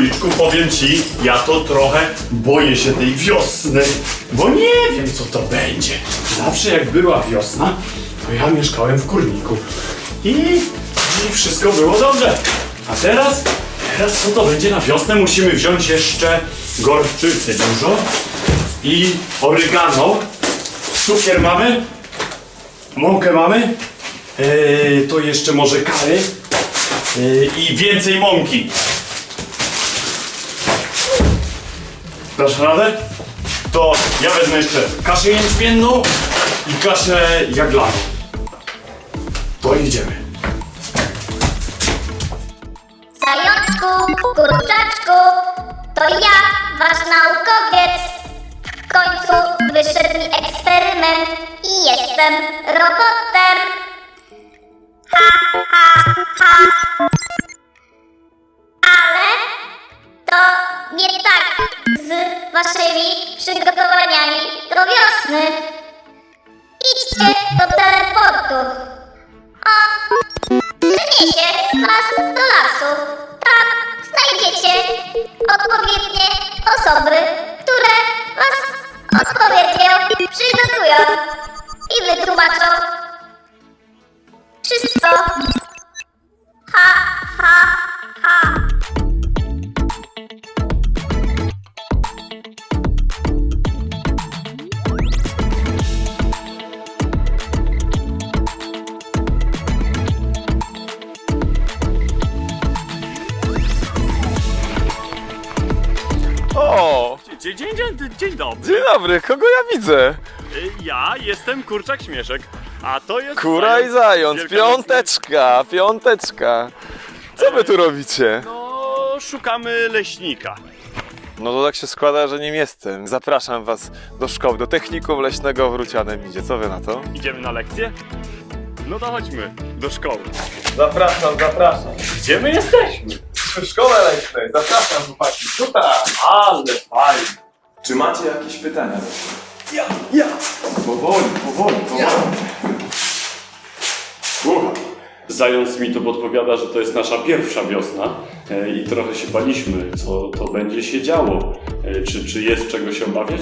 Króliczku, powiem ci, ja to trochę boję się tej wiosny, bo nie wiem co to będzie. Zawsze jak była wiosna, to ja mieszkałem w kurniku i, i wszystko było dobrze. A teraz, teraz co to będzie na wiosnę? Musimy wziąć jeszcze gorczycy dużo i orygano. Cukier mamy, mąkę mamy, Eee, to jeszcze może kary Eee, i więcej mąki. Dasz radę? To ja wezmę jeszcze kaszę jęczmienną i kaszę jaglaną. To idziemy. Przeniesie was do lasu. Tam znajdziecie odpowiednie osoby, Dzień, dzień, dzień, dzień dobry. Dzień dobry, kogo ja widzę? Y, Ja jestem kurczak śmieszek, a to jest. Kura i zając, Wielkanocny. piąteczka, piąteczka. Co wy tu robicie? No, szukamy leśnika. No to tak się składa, że nim jestem. Zapraszam was do szkoły, do technikum leśnego w Rucianem idzie. Co wy na to? Idziemy na lekcję? No to chodźmy do szkoły. Zapraszam, zapraszam. Gdzie my jesteśmy? W szkole leśnej, zapraszam chłopaki. Tutaj. Ale fajnie. Czy macie jakieś pytania? Ja, ja. Powoli, powoli, powoli. Słuchaj, zając mi tu podpowiada, że to jest nasza pierwsza wiosna e, i trochę się baliśmy, co to będzie się działo. E, Czy, czy jest czego się obawiać?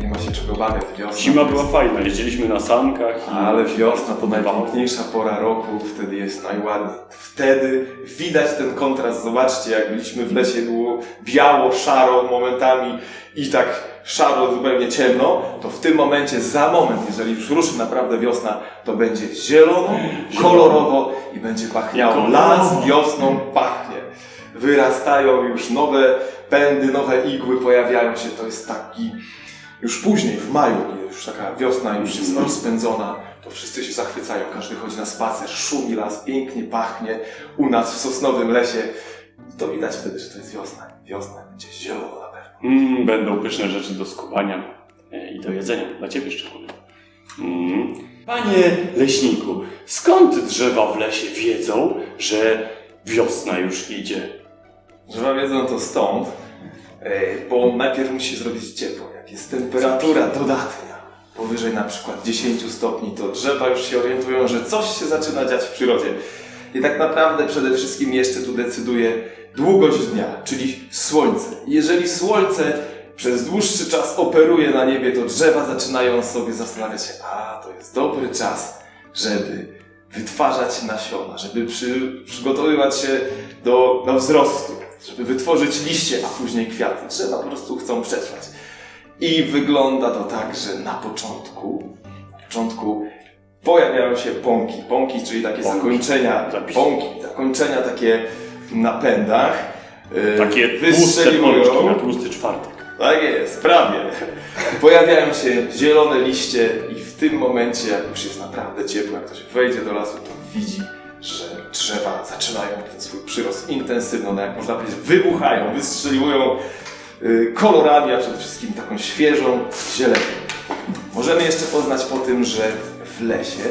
Nie ma się czego bawiać. Wiosna Zima była jest- fajna, jeździliśmy na sankach. i- Ale wiosna to najpiękniejsza pora roku, wtedy jest najładniej. Wtedy widać ten kontrast. Zobaczcie, jak byliśmy w lesie, było biało, szaro momentami i tak szaro, zupełnie ciemno, to w tym momencie, za moment, jeżeli już ruszy naprawdę wiosna, to będzie zielono, kolorowo i będzie pachniało. Las wiosną pachnie. Wyrastają już nowe pędy, nowe igły pojawiają się. To jest taki już później, w maju, już taka wiosna już jest rozpędzona, to wszyscy się zachwycają, każdy chodzi na spacer, szumi las, pięknie pachnie u nas w sosnowym lesie. To widać wtedy, że to jest wiosna. Wiosna będzie zielono na pewno. Mm, będą pyszne rzeczy do skubania e, i do jedzenia, dla ciebie szczególnie. Mm. Panie leśniku, skąd drzewa w lesie wiedzą, że wiosna już idzie? Drzewa wiedzą to stąd, bo najpierw musi zrobić ciepło. Jak jest temperatura dodatnia, powyżej na przykład 10 stopni, to drzewa już się orientują, że coś się zaczyna dziać w przyrodzie. I tak naprawdę przede wszystkim jeszcze tu decyduje długość dnia, czyli słońce. Jeżeli słońce przez dłuższy czas operuje na niebie, to drzewa zaczynają sobie zastanawiać się, a to jest dobry czas, żeby wytwarzać nasiona, żeby przy, przygotowywać się do, do wzrostu, żeby wytworzyć liście, a później kwiaty. Drzewa po prostu chcą przetrwać. I wygląda to tak, że na początku, na początku pojawiają się pąki. Pąki, czyli takie Pąki. zakończenia, Zapis. pąki, zakończenia takie na pędach. yy, Takie tłuste pączki na tłusty czwartek. Tak jest, prawie. Pojawiają się zielone liście i w tym momencie, jak już jest naprawdę ciepło, jak ktoś wejdzie do lasu, to widzi, że drzewa zaczynają ten swój przyrost intensywny, one jak można powiedzieć wybuchają, wystrzeliwują y, kolorami, a przede wszystkim taką świeżą zielenią. Możemy jeszcze poznać po tym, że w lesie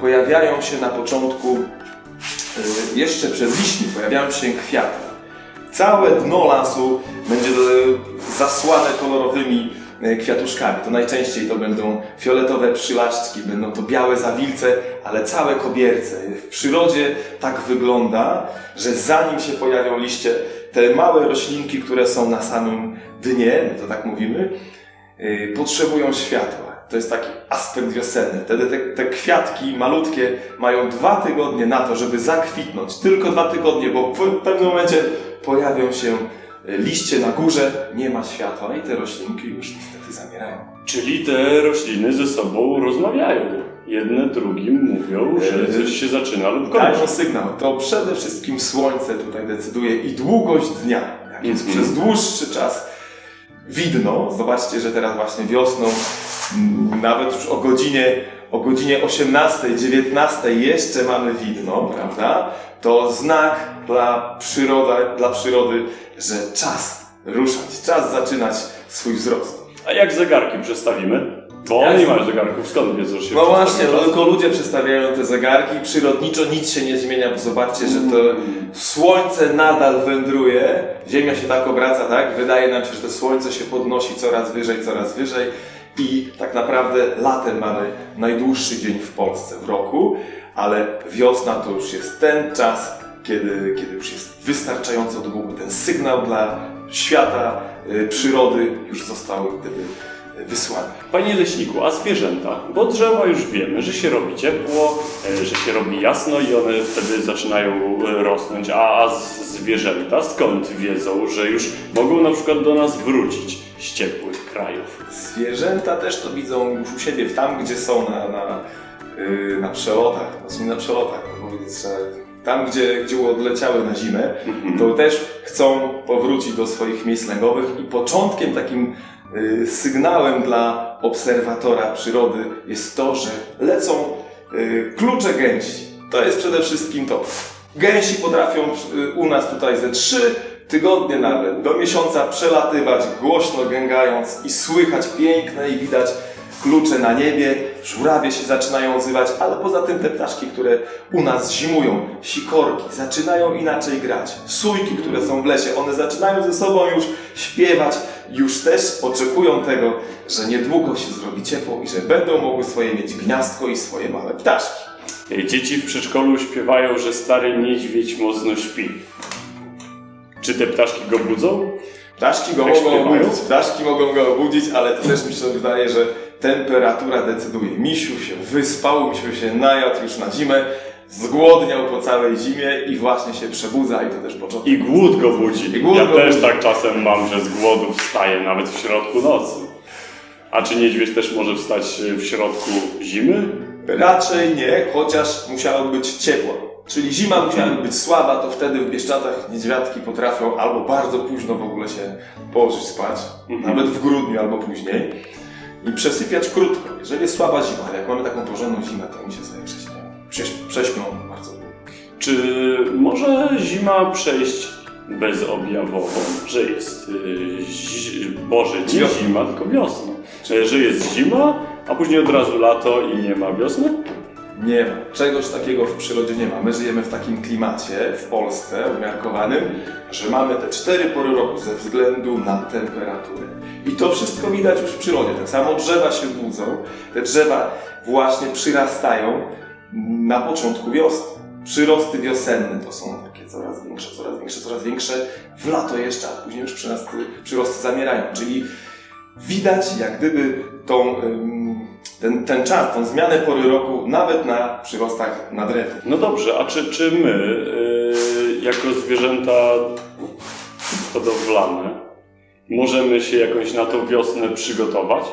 pojawiają się na początku, y, jeszcze przed liśćmi, pojawiają się kwiaty. Całe dno lasu będzie e, zasłane kolorowymi kwiatuszkami. To najczęściej to będą fioletowe przylaszczki, będą to białe zawilce, ale całe kobierce. W przyrodzie tak wygląda, że zanim się pojawią liście, te małe roślinki, które są na samym dnie, to tak mówimy, yy, potrzebują światła. To jest taki aspekt wiosenny. Wtedy te, te kwiatki malutkie mają dwa tygodnie na to, żeby zakwitnąć. Tylko dwa tygodnie, bo w pewnym momencie pojawią się liście na górze, nie ma światła i te roślinki już niestety zamierają. Czyli te rośliny ze sobą rozmawiają. Jedne drugim mówią, że coś się zaczyna lub Dają kończy. sygnał. To przede wszystkim słońce tutaj decyduje i długość dnia. Jak jest Mhm. przez dłuższy czas widno, zobaczcie, że teraz właśnie wiosną, mm, nawet już o godzinie, o godzinie 18, 19 jeszcze mamy widno, prawda? To znak dla, przyroda, dla przyrody, że czas ruszać, czas zaczynać swój wzrost. A jak zegarki przestawimy? Bo Jak one nie mają zegarków, skąd wiedzą, że się No właśnie, czas? tylko ludzie przestawiają te zegarki, przyrodniczo nic się nie zmienia, bo zobaczcie, że to słońce nadal wędruje, Ziemia się tak obraca, tak? Wydaje nam się, że to słońce się podnosi coraz wyżej, coraz wyżej i tak naprawdę latem mamy najdłuższy dzień w Polsce w roku, ale wiosna to już jest ten czas, kiedy, kiedy już jest wystarczająco długo. Ten sygnał dla świata, y, przyrody już został gdyby y, wysłany. Panie leśniku, a zwierzęta? Bo drzewa już wiemy, że się robi ciepło, e, że się robi jasno i one wtedy zaczynają e, rosnąć. A, a zwierzęta skąd wiedzą, że już mogą na przykład do nas wrócić z ciepłych krajów? Zwierzęta też to widzą już u siebie, tam gdzie są na, na, yy, na przelotach, znaczy nie na przelotach, powiedzieć, że tam gdzie, gdzie odleciały na zimę, to też chcą powrócić do swoich miejsc lęgowych i początkiem takim sygnałem dla obserwatora przyrody jest to, że lecą yy, klucze gęsi. To jest przede wszystkim to. Gęsi potrafią yy, u nas tutaj ze trzy tygodnie nawet do miesiąca przelatywać, głośno gęgając i słychać piękne i widać klucze na niebie, żurawie się zaczynają odzywać, ale poza tym te ptaszki, które u nas zimują, sikorki, zaczynają inaczej grać. Sójki, które są w lesie, one zaczynają ze sobą już śpiewać, już też oczekują tego, że niedługo się zrobi ciepło i że będą mogły swoje mieć gniazdko i swoje małe ptaszki. Dzieci w przedszkolu śpiewają, że stary niedźwiedź mocno śpi. Czy te ptaszki go budzą? Ptaszki go Jak mogą śpiewają? obudzić, ptaszki mogą go obudzić, ale to też mi się wydaje, że temperatura decyduje. Misiu się wyspał, misiu się najadł już na zimę, zgłodniał po całej zimie i właśnie się przebudza i to też początek. I głód go budzi. Głód ja go też budzi. tak czasem mam, że z głodu wstaję nawet w środku nocy. A czy niedźwiedź też może wstać e, w środku zimy? Raczej nie, chociaż musiało być ciepło. Czyli zima musiała być słaba, to wtedy w Bieszczadach niedźwiadki potrafią albo bardzo późno w ogóle się położyć spać, Mhm. nawet w grudniu albo później i przesypiać krótko. Jeżeli jest słaba zima, ale jak mamy taką porządną zimę, to mi się sobie. Prześ- Prześpią bardzo długo. Czy może zima przejść bezobjawowo, że jest, yy, zi- Boże, nie Wiosna. zima, tylko wiosna. Że, że jest zima, a później od razu lato i nie ma wiosny? Nie ma. Czegoś takiego w przyrodzie nie ma. My żyjemy w takim klimacie w Polsce umiarkowanym, że mamy te cztery pory roku ze względu na temperaturę. I to wszystko widać już w przyrodzie. Tak samo drzewa się budzą. Te drzewa właśnie przyrastają na początku wiosny. Przyrosty wiosenne to są takie coraz większe, coraz większe, coraz większe. W lato jeszcze, a później już przyrosty, przyrosty zamierają. Czyli widać jak gdyby tą, ten, ten czas, tą zmianę pory roku nawet na przyrostach na drewnie. No dobrze, a czy, czy my, yy, jako zwierzęta hodowlane, możemy się jakoś na tą wiosnę przygotować?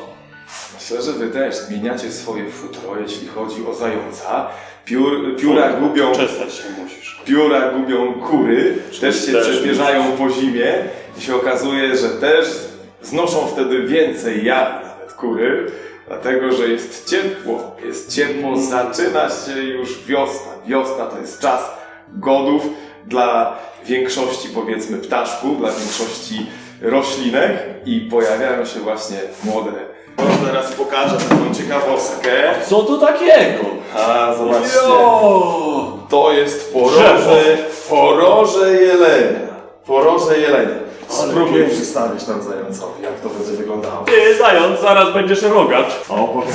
Myślę, że wy też zmieniacie swoje futro, jeśli chodzi o zająca. Piór, pióra gubią, Czesać się musisz. pióra gubią kury, też się też przebierzają po zimie i się okazuje, że też znoszą wtedy więcej jaj nawet kury, dlatego, że jest ciepło. Jest ciepło, zaczyna się już wiosna. Wiosna to jest czas godów dla większości powiedzmy ptaszków, dla większości roślinek i pojawiają się właśnie młode. No, teraz pokażę taką ciekawostkę. Co to takiego? A, zobaczcie. Jo! To jest poroże, poroże jelenia. Poroże jelenia. Ale Spróbuj pięknie. przedstawić tam zającowi, jak to będzie wyglądało. Ty, zając, zaraz będziesz rogacz. O, pokażę.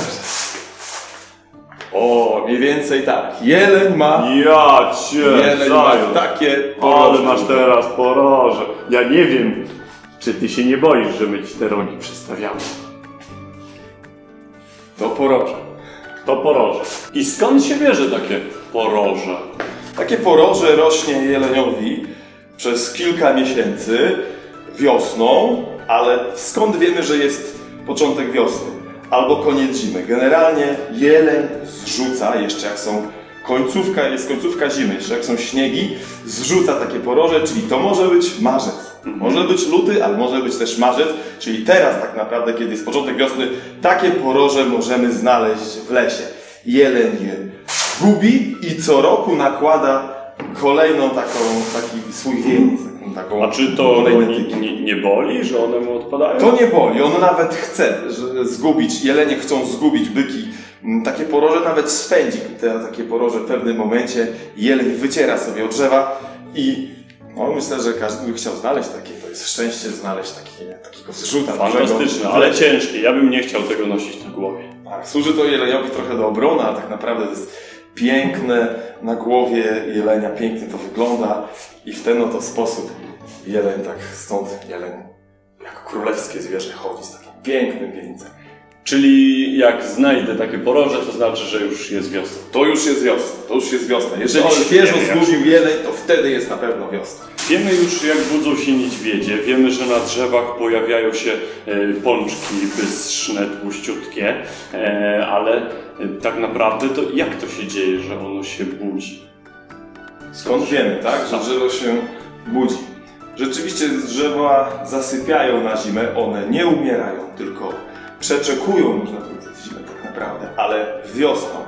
O, mniej więcej tak. Jeleń ma, Ja cię, jeleń ma zając. takie Ale poroże. masz teraz poroże. Ja nie wiem, czy ty się nie boisz, że my ci te rogi przystawiamy. To poroże. To poroże. I skąd się bierze takie poroże? Takie poroże rośnie jeleniowi przez kilka miesięcy wiosną, ale skąd wiemy, że jest początek wiosny albo koniec zimy? Generalnie jeleń zrzuca, jeszcze jak są końcówka, jest końcówka zimy, jeszcze jak są śniegi, zrzuca takie poroże, czyli to może być marzec. Może być luty, ale może być też marzec, czyli teraz tak naprawdę, kiedy jest początek wiosny, takie poroże możemy znaleźć w lesie. Jeleń je gubi i co roku nakłada kolejną taką, taki swój wieniec, taką, A czy to nie, nie, nie boli, że one mu odpadają? To nie boli, on nawet chce zgubić, jelenie chcą zgubić byki. Mm, Takie poroże nawet swędzi. Te takie poroże w pewnym momencie jeleń wyciera sobie od drzewa i no, myślę, że każdy by chciał znaleźć takie, to jest szczęście znaleźć takie, takiego zrzuta. Fantastyczne, ale ciężkie. Ja bym nie chciał tego nosić na głowie. Tak, służy to jeleniowi trochę do obrony, ale tak naprawdę to jest piękne na głowie jelenia, pięknie to wygląda i w ten oto sposób jeleń tak stąd jeleń jako królewskie zwierzę chodzi z takim pięknym wieńcem. Czyli jak znajdę takie poroże, to znaczy, że już jest wiosna. To już jest wiosna, to już jest wiosna. Jeżeli To świeżo zgubił jeleń, to wtedy jest na pewno wiosna. Wiemy już, jak budzą się niedźwiedzie, wiemy, że na drzewach pojawiają się e, pączki bystrszne, tłuściutkie, e, ale e, tak naprawdę to jak to się dzieje, że ono się budzi? Skąd wiemy, tak, że drzewo się budzi? Rzeczywiście drzewa zasypiają na zimę, one nie umierają, tylko przeczekują, można powiedzieć, zimę tak naprawdę, ale wiosną,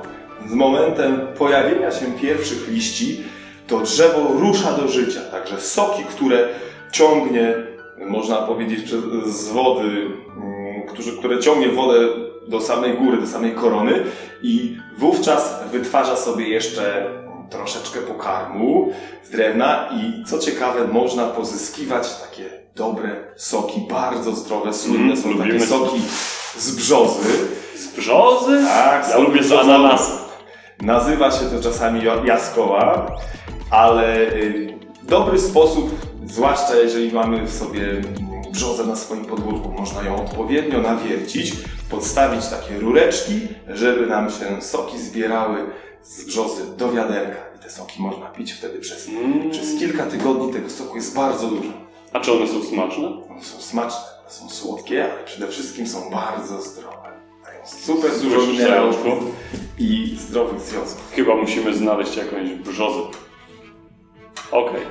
z momentem pojawienia się pierwszych liści, to drzewo rusza do życia. Także soki, które ciągnie, można powiedzieć, z wody, mm, które ciągnie wodę do samej góry, do samej korony i wówczas wytwarza sobie jeszcze troszeczkę pokarmu z drewna i co ciekawe, można pozyskiwać takie dobre soki, bardzo zdrowe, słynne Mm, są lubimy takie soki z brzozy. Z brzozy? Tak, Ja lubię z ananasa. Nazywa się to czasami jaskoła, ale y, dobry sposób, zwłaszcza jeżeli mamy w sobie brzozę na swoim podwórku, można ją odpowiednio nawiercić, podstawić takie rureczki, żeby nam się soki zbierały z brzozy do wiaderka. I te soki można pić wtedy przez, Mm. przez kilka tygodni. Tego soku jest bardzo dużo. A czy one są smaczne? One są smaczne, są słodkie, ale przede wszystkim są bardzo zdrowe. Dają super dużo minerałów i zdrowych związków. Chyba musimy znaleźć jakąś brzozę. Okej.